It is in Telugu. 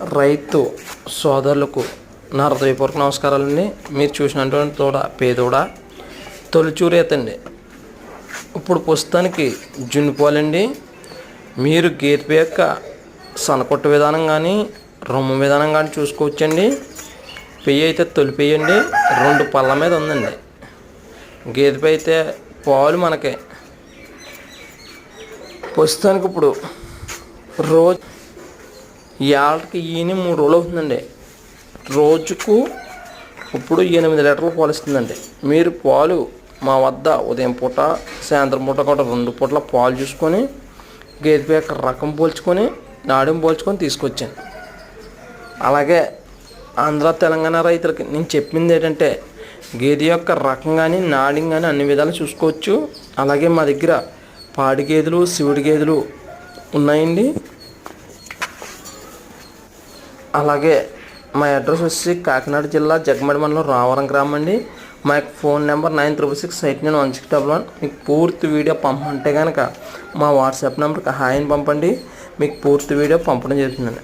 రైతు సోదరులకు నా హృదయపూర్వక నమస్కారాలండి. మీరు చూసినటువంటి తోడ పేదోడ? తొలిచూరేతండి ఇప్పుడు ప్రస్తుతానికి జున్నుపోలండి మీరు గేదె యొక్క సనకొట్ట విధానం కానీ రొమ్ము విధానం కానీ చూసుకోవచ్చండి. పెయ్యి అయితే తొలిపేయండి రెండు పళ్ళ మీద ఉందండి. గేదెపై అయితే పాలు మనకి. ప్రస్తుతానికి ఇప్పుడు రోజు ఇవాళకి ఈయన మూడు రోజులు అవుతుందండి. రోజుకు ఇప్పుడు ఎనిమిది లీటర్లు పాలు ఇస్తుందండి. మీరు పాలు మా వద్ద ఉదయం పూట సాయంత్రం పూట కూడా రెండు పూటల పాలు చూసుకొని గేదె యొక్క రకం పోల్చుకొని నాడెం పోల్చుకొని తీసుకొచ్చాను అలాగే ఆంధ్ర తెలంగాణ రైతులకి నేను చెప్పింది ఏంటంటే గేదె యొక్క రకం కానీ నాడిం కానీ అన్ని విధాలు చూసుకోవచ్చు. అలాగే మా దగ్గర పాడి గేదెలు శివుడి గేదెలు ఉన్నాయండి. అలాగే మా అడ్రస్ వచ్చి కాకినాడ జిల్లా జగమడి మండలం రావరం గ్రామం అండి. మా యొక్క phone number nine triple six eight nine one six double one. మీకు పూర్తి వీడియో పంపంటే కనుక మా వాట్సాప్ నెంబర్కి హాయ్ అని పంపండి. మీకు పూర్తి వీడియో పంపడం జరుగుతుందండి.